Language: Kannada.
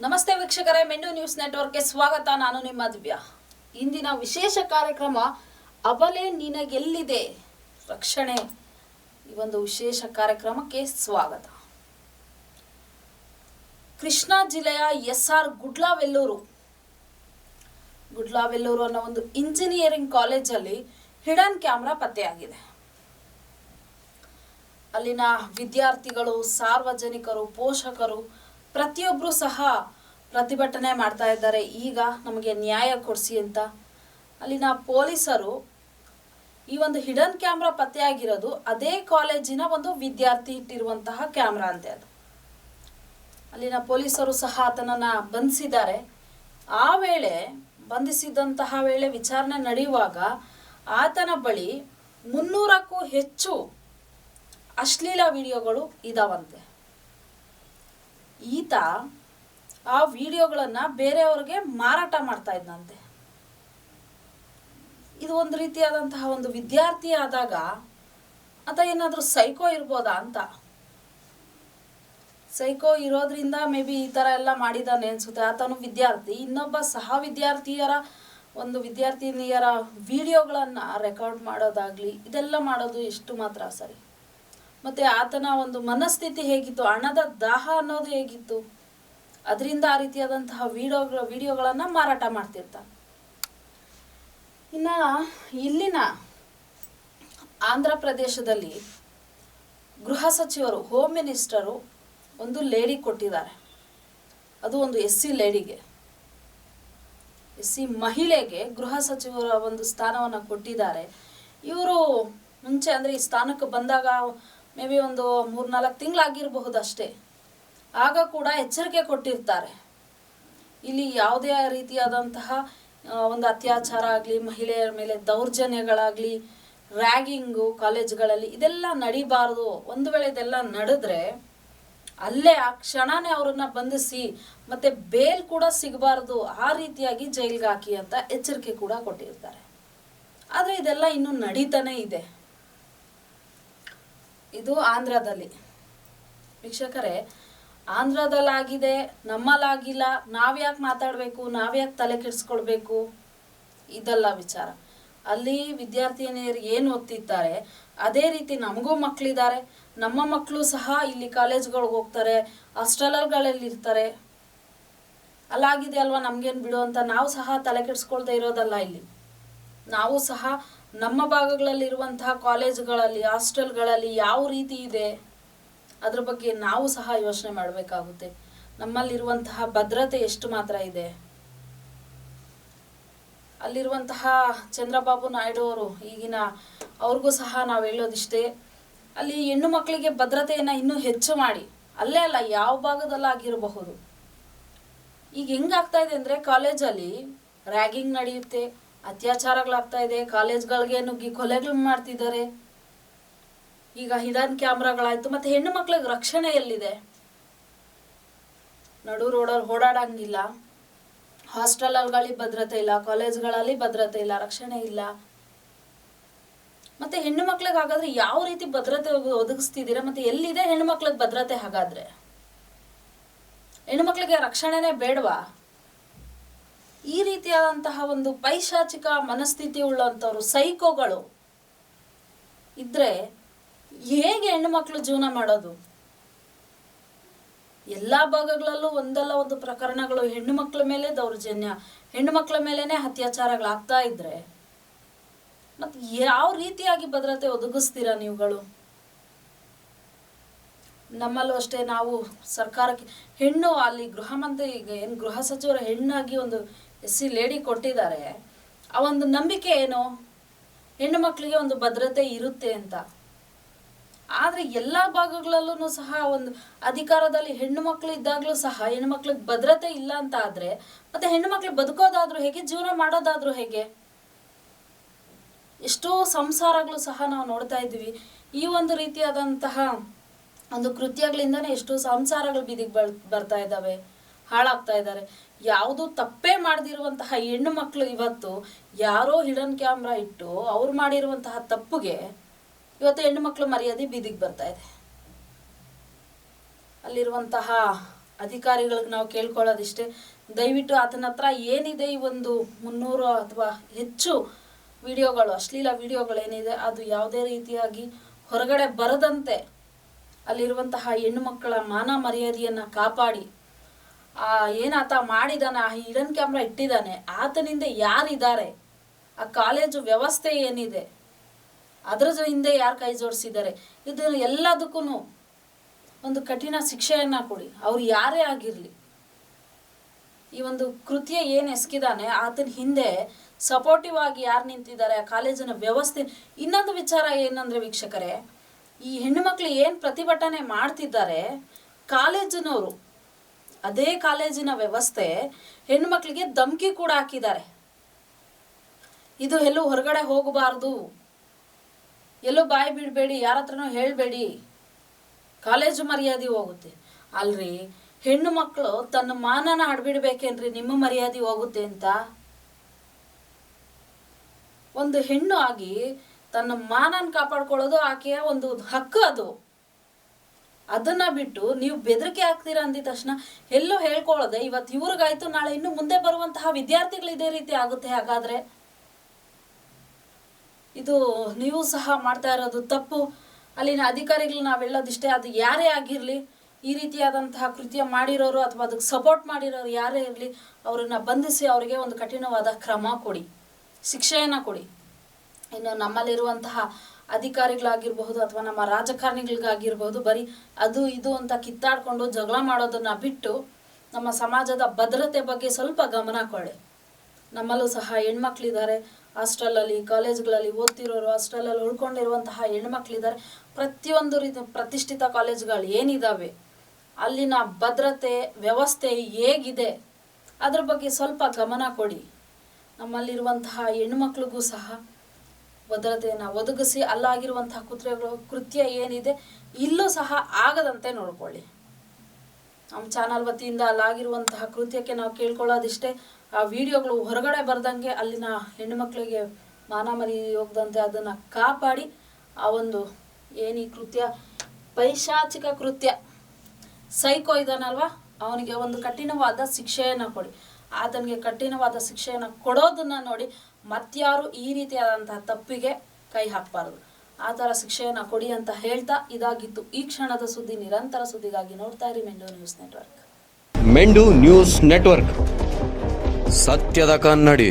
ನಮಸ್ತೆ ವೀಕ್ಷಕರೇ ಮೆನು ನ್ಯೂಸ್ ನೆಟ್ವರ್ಕ್ಗೆ ಸ್ವಾಗತ. ನಾನು ನಿಮ್ಮ ದಿವ್ಯಾ. ಇಂದಿನ ವಿಶೇಷ ಕಾರ್ಯಕ್ರಮ, ಅಬಲೆ ನಿನಗೆಲ್ಲಿದೆ? ರಕ್ಷಣೆ. ಈ ಒಂದು ವಿಶೇಷ ಕಾರ್ಯಕ್ರಮಕ್ಕೆ ಸ್ವಾಗತ. ಕೃಷ್ಣಾ ಜಿಲ್ಲೆಯ ಎಸ್ ಆರ್ ಗುಡ್ಲಾವೆಲ್ಲೂರು. ಗುಡ್ಲಾವೆಲ್ಲೂರು ಅನ್ನೋ ಒಂದು ಇಂಜಿನಿಯರಿಂಗ್ ಕಾಲೇಜಲ್ಲಿ ಹಿಡನ್ ಕ್ಯಾಮ್ರಾ ಪತ್ತೆಯಾಗಿದೆ. ಅಲ್ಲಿನ ವಿದ್ಯಾರ್ಥಿಗಳು, ಸಾರ್ವಜನಿಕರು, ಪೋಷಕರು ಪ್ರತಿಯೊಬ್ಬರು ಸಹ ಪ್ರತಿಭಟನೆ ಮಾಡ್ತಾ ಇದ್ದಾರೆ. ಈಗ ನಮಗೆ ನ್ಯಾಯ ಕೊಡಿಸಿ ಅಂತ. ಅಲ್ಲಿನ ಪೊಲೀಸರು ಈ ಒಂದು ಹಿಡನ್ ಕ್ಯಾಮ್ರಾ ಪತ್ತೆಯಾಗಿರೋದು ಅದೇ ಕಾಲೇಜಿನ ಒಂದು ವಿದ್ಯಾರ್ಥಿ ಇಟ್ಟಿರುವಂತಹ ಕ್ಯಾಮ್ರಾ ಅಂತೆ ಅದು. ಅಲ್ಲಿನ ಪೊಲೀಸರು ಸಹ ಆತನನ್ನ ಬಂಧಿಸಿದ್ದಾರೆ. ಆ ವೇಳೆ ಬಂಧಿಸಿದಂತಹ ವೇಳೆ ವಿಚಾರಣೆ ನಡೆಯುವಾಗ ಆತನ ಬಳಿ ಮುನ್ನೂರಕ್ಕೂ ಹೆಚ್ಚು ಅಶ್ಲೀಲ ವಿಡಿಯೋಗಳು ಇದಾವಂತೆ. ಈತ ಆ ವಿಡಿಯೋಗಳನ್ನ ಬೇರೆಯವ್ರಿಗೆ ಮಾರಾಟ ಮಾಡ್ತಾ ಇದ್ದಂತೆ ಇದು ಒಂದು ರೀತಿಯಾದಂತಹ ಒಂದು ವಿದ್ಯಾರ್ಥಿ ಆದಾಗ ಆತ ಏನಾದರೂ ಸೈಕೋ ಇರ್ಬೋದಾ ಅಂತ. ಸೈಕೋ ಇರೋದ್ರಿಂದ ಮೇ ಬಿ ಈ ಥರ ಎಲ್ಲ ಮಾಡಿದಾನೆ ಅನ್ಸುತ್ತೆ. ಆತನು ವಿದ್ಯಾರ್ಥಿ. ಇನ್ನೊಬ್ಬ ಸಹ ವಿದ್ಯಾರ್ಥಿಯರ, ಒಂದು ವಿದ್ಯಾರ್ಥಿನಿಯರ ವಿಡಿಯೋಗಳನ್ನು ರೆಕಾರ್ಡ್ ಮಾಡೋದಾಗ್ಲಿ, ಇದೆಲ್ಲ ಮಾಡೋದು ಎಷ್ಟು ಮಾತ್ರ ಸರಿ. ಮತ್ತೆ ಆತನ ಒಂದು ಮನಸ್ಥಿತಿ ಹೇಗಿತ್ತು, ಹಣದ ದಾಹ ಅನ್ನೋದು ಹೇಗಿತ್ತು, ಅದರಿಂದ ಆ ರೀತಿಯಾದಂತಹ ವಿಡಿಯೋಗಳ, ವಿಡಿಯೋಗಳನ್ನು ಮಾರಾಟ ಮಾಡ್ತಿರ್ತಾನೆ ಇನ್ನ ಇಲ್ಲಿನ ಆಂಧ್ರ ಪ್ರದೇಶದಲ್ಲಿ ಗೃಹ ಸಚಿವರು ಹೋಮ್ ಮಿನಿಸ್ಟರು ಒಂದು ಲೇಡಿ ಕೊಟ್ಟಿದ್ದಾರೆ. ಅದು ಒಂದು ಎಸ್ ಸಿ ಲೇಡಿಗೆ. ಎಸ್ ಸಿ ಮಹಿಳೆಗೆ ಗೃಹ ಸಚಿವರ ಒಂದು ಸ್ಥಾನವನ್ನು ಕೊಟ್ಟಿದ್ದಾರೆ. ಇವರು ಮುಂಚೆ ಅಂದರೆ ಈ ಸ್ಥಾನಕ್ಕೆ ಬಂದಾಗ ಮೇ ಬಿ ಒಂದು ಮೂರ್ನಾಲ್ಕು ತಿಂಗಳಾಗಿರಬಹುದು ಅಷ್ಟೇ ಆಗ ಕೂಡ ಎಚ್ಚರಿಕೆ ಕೊಟ್ಟಿರ್ತಾರೆ. ಇಲ್ಲಿ ಯಾವುದೇ ರೀತಿಯಾದಂತಹ ಒಂದು ಅತ್ಯಾಚಾರ ಆಗಲಿ, ಮಹಿಳೆಯರ ಮೇಲೆ ದೌರ್ಜನ್ಯಗಳಾಗಲಿ ರ್ಯಾಗಿಂಗು ಕಾಲೇಜ್ಗಳಲ್ಲಿ ಇದೆಲ್ಲ ನಡಿಬಾರ್ದು. ಒಂದು ವೇಳೆ ಇದೆಲ್ಲ ನಡೆದ್ರೆ ಅಲ್ಲೇ ಆ ಕ್ಷಣನೇ ಅವ್ರನ್ನ ಬಂಧಿಸಿ ಮತ್ತೆ ಬೇಲ್ ಕೂಡ ಸಿಗಬಾರ್ದು. ಆ ರೀತಿಯಾಗಿ ಜೈಲ್ಗೆ ಹಾಕಿ ಅಂತ ಎಚ್ಚರಿಕೆ ಕೂಡ ಕೊಟ್ಟಿರ್ತಾರೆ. ಆದರೆ ಇದೆಲ್ಲ ಇನ್ನೂ ನಡೀತಾನೆ ಇದೆ. ಇದು ಆಂಧ್ರದಲ್ಲಿ. ವೀಕ್ಷಕರೇ, ಆಂಧ್ರದಲ್ಲಾಗಿದೆ, ನಮ್ಮಲ್ಲಾಗಿಲ್ಲ, ನಾವ್ಯಾಕೆ ಮಾತಾಡಬೇಕು, ನಾವ್ಯಾಕೆ ತಲೆ ಕೆಡಿಸ್ಕೊಳ್ಬೇಕು? ಇದೆಲ್ಲ ವಿಚಾರ. ಅಲ್ಲಿ ವಿದ್ಯಾರ್ಥಿನಿಯರು ಏನು ಓದ್ತಿದ್ದಾರೆ, ಅದೇ ರೀತಿ ನಮಗೂ ಮಕ್ಕಳಿದ್ದಾರೆ ನಮ್ಮ ಮಕ್ಕಳು ಸಹ ಇಲ್ಲಿ ಕಾಲೇಜ್ಗಳಿಗೆ ಹೋಗ್ತಾರೆ ಹಾಸ್ಟೆಲ್ಗಳಲ್ಲಿ ಇರ್ತಾರೆ ಅಲ್ಲಾಗಿದೆ ಅಲ್ವಾ ನಮ್ಗೇನು ಬಿಡು ಅಂತ, ನಾವು ಸಹ ತಲೆ ಕೆಡಿಸ್ಕೊಳ್ತಾ ಇರೋದಲ್ಲ ಇಲ್ಲಿ. ನಾವು ಸಹ ನಮ್ಮ ಭಾಗಗಳಲ್ಲಿರುವಂತಹ ಕಾಲೇಜುಗಳಲ್ಲಿ, ಹಾಸ್ಟೆಲ್ಗಳಲ್ಲಿ ಯಾವ ರೀತಿ ಇದೆ, ಅದ್ರ ಬಗ್ಗೆ ನಾವು ಸಹ ಯೋಚನೆ ಮಾಡಬೇಕಾಗುತ್ತೆ. ನಮ್ಮಲ್ಲಿರುವಂತಹ ಭದ್ರತೆ ಎಷ್ಟು ಮಾತ್ರ ಇದೆ? ಅಲ್ಲಿರುವಂತಹ ಚಂದ್ರಬಾಬು ನಾಯ್ಡು ಅವರು ಈಗಿನ ಅವ್ರಿಗೂ ಸಹ ನಾವು ಹೇಳೋದಿಷ್ಟೇ, ಅಲ್ಲಿ ಹೆಣ್ಣು ಮಕ್ಕಳಿಗೆ ಭದ್ರತೆಯನ್ನು ಇನ್ನೂ ಹೆಚ್ಚು ಮಾಡಿ, ಅಲ್ಲೇ ಅಲ್ಲ, ಯಾವ ಭಾಗದಲ್ಲಾಗಿರಬಹುದು ಈಗ ಹೆಂಗಾಗ್ತಾ ಇದೆ ಅಂದರೆ ಕಾಲೇಜಲ್ಲಿ ರ್ಯಾಗಿಂಗ್ ನಡೆಯುತ್ತೆ ಅತ್ಯಾಚಾರಗಳಾಗ್ತಾ ಇದೆ. ಕಾಲೇಜ್ಗಳಿಗೆ ನುಗ್ಗಿ ಕೊಲೆಗಳು ಮಾಡ್ತಿದ್ದಾರೆ. ಈಗ ಹಿಡನ್ ಕ್ಯಾಮ್ರಾಗಳಾಯ್ತು, ಮತ್ತೆ ಹೆಣ್ಣು ಮಕ್ಳಿಗೆ ರಕ್ಷಣೆ ಎಲ್ಲಿದೆ? ನಡು ರೋಡಲ್ಲಿ ಓಡಾಡಂಗಿಲ್ಲ. ಹಾಸ್ಟೆಲ್ಗಳಲ್ಲಿ ಭದ್ರತೆ ಇಲ್ಲ, ಕಾಲೇಜ್ಗಳಲ್ಲಿ ಭದ್ರತೆ ಇಲ್ಲ, ರಕ್ಷಣೆ ಇಲ್ಲ. ಮತ್ತೆ ಹೆಣ್ಣು ಮಕ್ಳಿಗೆ ಹಾಗಾದ್ರೆ ಯಾವ ರೀತಿ ಭದ್ರತೆ ಒದ- ಒದಗಿಸ್ತಿದ್ದೀರಾ? ಮತ್ತೆ ಎಲ್ಲಿದೆ ಹೆಣ್ಣು ಮಕ್ಳಿಗೆ ಭದ್ರತೆ ಹಾಗಾದ್ರೆ? ಹೆಣ್ಣು ಮಕ್ಳಿಗೆ ರಕ್ಷಣೆನೇ ಬೇಡವಾ? ಈ ರೀತಿಯಾದಂತಹ ಒಂದು ಪೈಶಾಚಿಕ ಮನಸ್ಥಿತಿ ಉಳ್ಳಂಥವ್ರು ಸೈಕೋಗಳು ಇದ್ರೆ ಹೇಗೆ ಹೆಣ್ಣು ಮಕ್ಕಳು ಜೀವನ ಮಾಡೋದು? ಎಲ್ಲಾ ಭಾಗಗಳಲ್ಲೂ ಒಂದಲ್ಲ ಒಂದು ಪ್ರಕರಣಗಳು ಹೆಣ್ಣು ಮಕ್ಕಳ ಮೇಲೆ ದೌರ್ಜನ್ಯ ಹೆಣ್ಣು ಮಕ್ಕಳ ಮೇಲೇನೆ ಅತ್ಯಾಚಾರಗಳಾಗ್ತಾ ಇದ್ರೆ ಮತ್ತೆ ಯಾವ ರೀತಿಯಾಗಿ ಭದ್ರತೆ ಒದಗಿಸ್ತೀರಾ ನೀವುಗಳು? ನಮ್ಮಲ್ಲೂ ಅಷ್ಟೇ ನಾವು ಸರ್ಕಾರಕ್ಕೆ, ಹೆಣ್ಣು ಅಲ್ಲಿ ಗೃಹ ಮಂತ್ರಿ ಏನು ಗೃಹ ಸಚಿವರ ಹೆಣ್ಣಾಗಿ ಒಂದು ಸಿ ಲೇಡಿ ಕೊಟ್ಟಿದ್ದಾರೆ. ಆ ಒಂದು ನಂಬಿಕೆ ಏನು? ಹೆಣ್ಣು ಮಕ್ಕಳಿಗೆ ಒಂದು ಭದ್ರತೆ ಇರುತ್ತೆ ಅಂತ. ಆದರೆ ಎಲ್ಲ ಭಾಗಗಳಲ್ಲೂ ಸಹ ಒಂದು ಅಧಿಕಾರದಲ್ಲಿ ಹೆಣ್ಣು ಮಕ್ಕಳು ಇದ್ದಾಗಲೂ ಸಹ ಹೆಣ್ಣು ಮಕ್ಳಿಗೆ ಭದ್ರತೆ ಇಲ್ಲ ಅಂತ ಆದರೆ, ಮತ್ತೆ ಹೆಣ್ಣು ಮಕ್ಳಿಗೆ ಬದುಕೋದಾದ್ರೂ ಹೇಗೆ? ಜೀವನ ಮಾಡೋದಾದ್ರೂ ಹೇಗೆ? ಎಷ್ಟೋ ಸಂಸಾರಗಳು ಸಹ ನಾವು ನೋಡ್ತಾ ಇದ್ದೀವಿ ಈ ಒಂದು ರೀತಿಯಾದಂತಹ ಒಂದು ಕೃತ್ಯಗಳಿಂದನೇ ಎಷ್ಟೋ ಸಂಸಾರಗಳು ಬೀದಿಗೆ ಬರ್ ಬರ್ತಾ ಇದ್ದಾವೆ. ಹಾಳಾಗ್ತಾ ಇದ್ದಾರೆ. ಯಾವುದು ತಪ್ಪೇ ಮಾಡದಿರುವಂತಹ ಹೆಣ್ಣು ಮಕ್ಕಳು ಇವತ್ತು ಯಾರೋ ಹಿಡನ್ ಕ್ಯಾಮ್ರಾ ಇಟ್ಟು ಅವ್ರು ಮಾಡಿರುವಂತಹ ತಪ್ಪುಗೆ ಇವತ್ತು ಹೆಣ್ಣು ಮಕ್ಕಳು ಮರ್ಯಾದೆ ಬೀದಿಗೆ ಬರ್ತಾ ಇದೆ. ಅಲ್ಲಿರುವಂತಹ ಅಧಿಕಾರಿಗಳಿಗೆ ನಾವು ಕೇಳ್ಕೊಳ್ಳೋದಿಷ್ಟೇ. ದಯವಿಟ್ಟು ಆತನ ಹತ್ರ ಏನಿದೆ ಈ ಒಂದು ಮುನ್ನೂರು ಅಥವಾ ಹೆಚ್ಚು ವಿಡಿಯೋಗಳು, ಅಶ್ಲೀಲ ವಿಡಿಯೋಗಳೇನಿದೆ ಅದು ಯಾವುದೇ ರೀತಿಯಾಗಿ ಹೊರಗಡೆ ಬರದಂತೆ ಅಲ್ಲಿರುವಂತಹ ಹೆಣ್ಣು ಮಕ್ಕಳ ಮಾನ ಮರ್ಯಾದೆಯನ್ನು ಕಾಪಾಡಿ ಆ, ಏನಾತ ಮಾಡಿದಾನೆ? ಆ ಹಿಡನ್ ಕ್ಯಾಮ್ರಾ ಇಟ್ಟಿದ್ದಾನೆ. ಆತನಿಂದ ಯಾರಿದ್ದಾರೆ? ಆ ಕಾಲೇಜು ವ್ಯವಸ್ಥೆ ಏನಿದೆ? ಅದರ ಹಿಂದೆ ಯಾರು ಕೈ ಜೋಡಿಸಿದ್ದಾರೆ? ಇದು ಎಲ್ಲದಕ್ಕೂ ಒಂದು ಕಠಿಣ ಶಿಕ್ಷೆಯನ್ನ ಕೊಡಿ. ಅವ್ರು ಯಾರೇ ಆಗಿರಲಿ. ಈ ಒಂದು ಕೃತ್ಯ ಏನು ಎಸ್ಕಿದಾನೆ, ಆತನ ಹಿಂದೆ ಸಪೋರ್ಟಿವ್ ಆಗಿ ಯಾರು ನಿಂತಿದ್ದಾರೆ? ಆ ಕಾಲೇಜಿನ ವ್ಯವಸ್ಥೆ ಇನ್ನೊಂದು ವಿಚಾರ ಏನಂದ್ರೆ ವೀಕ್ಷಕರೇ, ಈ ಹೆಣ್ಣು ಮಕ್ಕಳು ಏನು ಪ್ರತಿಭಟನೆ ಮಾಡ್ತಿದ್ದಾರೆ, ಕಾಲೇಜಿನವರು ಅದೇ ಕಾಲೇಜಿನ ವ್ಯವಸ್ಥೆ ಹೆಣ್ಣು ಮಕ್ಕಳಿಗೆ ಧಮಕಿ ಕೂಡ ಹಾಕಿದ್ದಾರೆ. ಇದು ಎಲ್ಲೂ ಹೊರಗಡೆ ಹೋಗಬಾರ್ದು. ಎಲ್ಲೂ ಬಾಯಿ ಬಿಡಬೇಡಿ ಯಾರ ಹತ್ರನೂ ಹೇಳಬೇಡಿ. ಕಾಲೇಜು ಮರ್ಯಾದೆ ಹೋಗುತ್ತೆ. ಅಲ್ರಿ, ಹೆಣ್ಣು ಮಕ್ಕಳು ತನ್ನ ಮಾನನ ಹಡ್ಬಿಡ್ಬೇಕೇನ್ರಿ, ನಿಮ್ಮ ಮರ್ಯಾದೆ ಹೋಗುತ್ತೆ ಅಂತ? ಒಂದು ಹೆಣ್ಣು ಆಗಿ ತನ್ನ ಮಾನನ ಕಾಪಾಡ್ಕೊಳ್ಳೋದು ಆಕೆಯ ಒಂದು ಹಕ್ಕು ಅದು. ಅದನ್ನ ಬಿಟ್ಟು ನೀವು ಬೆದರಿಕೆ ಹಾಕ್ತೀರಾ ಅಂದಿದ ತಕ್ಷಣ, ಎಲ್ಲೋ ಹೇಳ್ಕೊಳ್ಳೋದೆ ಇವತ್ತು ಇವ್ರಿಗಾಯ್ತು ನಾಳೆ ಇನ್ನು ಮುಂದೆ ಬರುವಂತಹ ವಿದ್ಯಾರ್ಥಿಗಳು ಇದೇ ರೀತಿ ಆಗುತ್ತೆ ಹಾಗಾದ್ರೆ? ಇದು ನೀವು ಸಹ ಮಾಡ್ತಾ ಇರೋದು ತಪ್ಪು. ಅಲ್ಲಿನ ಅಧಿಕಾರಿಗಳು ನಾವು ಹೇಳೋದಿಷ್ಟೇ, ಅದು ಯಾರೇ ಆಗಿರಲಿ, ಈ ರೀತಿಯಾದಂತಹ ಕೃತ್ಯ ಮಾಡಿರೋರು ಅಥವಾ ಅದಕ್ಕೆ ಸಪೋರ್ಟ್ ಮಾಡಿರೋರು ಯಾರೇ ಇರಲಿ, ಅವರನ್ನು ಬಂಧಿಸಿ ಅವರಿಗೆ ಒಂದು ಕಠಿಣವಾದ ಕ್ರಮ ಕೊಡಿ, ಶಿಕ್ಷೆಯನ್ನು ಕೊಡಿ. ಇನ್ನು ನಮ್ಮಲ್ಲಿರುವಂತಹ ಅಧಿಕಾರಿಗಳಾಗಿರಬಹುದು ಅಥವಾ ನಮ್ಮ ರಾಜಕಾರಣಿಗಳಿಗಾಗಿರ್ಬಹುದು, ಬರೀ ಅದು ಇದು ಅಂತ ಕಿತ್ತಾಡ್ಕೊಂಡು ಜಗಳ ಮಾಡೋದನ್ನ ಬಿಟ್ಟು ನಮ್ಮ ಸಮಾಜದ ಭದ್ರತೆ ಬಗ್ಗೆ ಸ್ವಲ್ಪ ಗಮನ ಕೊಡಿ. ನಮ್ಮಲ್ಲೂ ಸಹ ಹೆಣ್ಮಕ್ಳಿದ್ದಾರೆ. ಹಾಸ್ಟೆಲಲ್ಲಿ, ಕಾಲೇಜ್ಗಳಲ್ಲಿ ಓದ್ತಿರೋರು, ಹಾಸ್ಟೆಲಲ್ಲಿ ಉಳ್ಕೊಂಡಿರುವಂತಹ ಹೆಣ್ಮಕ್ಳಿದ್ದಾರೆ. ಪ್ರತಿಯೊಂದು ರೀತಿ ಪ್ರತಿಷ್ಠಿತ ಕಾಲೇಜ್ಗಳು ಏನಿದಾವೆ? ಅಲ್ಲಿನ ಭದ್ರತೆ, ವ್ಯವಸ್ಥೆ ಹೇಗಿದೆ? ಅದ್ರ ಬಗ್ಗೆ ಸ್ವಲ್ಪ ಗಮನ ಕೊಡಿ. ನಮ್ಮಲ್ಲಿರುವಂತಹ ಹೆಣ್ಮಕ್ಳಿಗೂ ಸಹ ಭದ್ರತೆಯನ್ನು ಒದಗಿಸಿ ಅಲ್ಲಾಗಿರುವಂತಹ ಕೃತ್ಯಗಳು ಕೃತ್ಯ ಏನಿದೆ, ಇಲ್ಲೂ ಸಹ ಆಗದಂತೆ ನೋಡ್ಕೊಳ್ಳಿ. ನಮ್ಮ ಚಾನಲ್ ವತಿಯಿಂದ ಅಲ್ಲಾಗಿರುವಂತಹ ಕೃತ್ಯಕ್ಕೆ ನಾವು ಕೇಳ್ಕೊಳ್ಳೋದಿಷ್ಟೇ, ಆ ವಿಡಿಯೋಗಳು ಹೊರಗಡೆ ಬರ್ದಂಗೆ ಅಲ್ಲಿನ ಹೆಣ್ಣುಮಕ್ಕಳಿಗೆ ಮಾನ ಮರಿ ಹೋಗ್ದಂತೆ ಅದನ್ನು ಕಾಪಾಡಿ, ಆ ಒಂದು ಏನು ಈ ಕೃತ್ಯ? ಪೈಶಾಚಿಕ ಕೃತ್ಯ. ಸೈಕೋ ಇದಾನಲ್ವಾ? ಅವನಿಗೆ ಒಂದು ಕಠಿಣವಾದ ಶಿಕ್ಷೆಯನ್ನು ಕೊಡಿ. ಆತನಿಗೆ ಕಠಿಣವಾದ ಶಿಕ್ಷೆಯನ್ನು ಕೊಡೋದನ್ನ ನೋಡಿ ಮತ್ಯಾರು ಈ ರೀತಿಯಾದಂತಹ ತಪ್ಪಿಗೆ ಕೈ ಹಾಕಬಾರದು. ಆ ಥರ ಶಿಕ್ಷೆಯನ್ನು ಕೊಡಿ ಅಂತ ಹೇಳ್ತಾ ಇದಾಗಿತ್ತು. ಈ ಕ್ಷಣದ ಸುದ್ದಿ ನಿರಂತರ ಸುದ್ದಿಗಾಗಿ ನೋಡ್ತಾ ಇರಿ ಮೆಂಡು ನ್ಯೂಸ್ ನೆಟ್ವರ್ಕ್. ಮೆಂಡು ನ್ಯೂಸ್ ನೆಟ್ವರ್ಕ್. ಸತ್ಯದ ಕನ್ನಡಿ.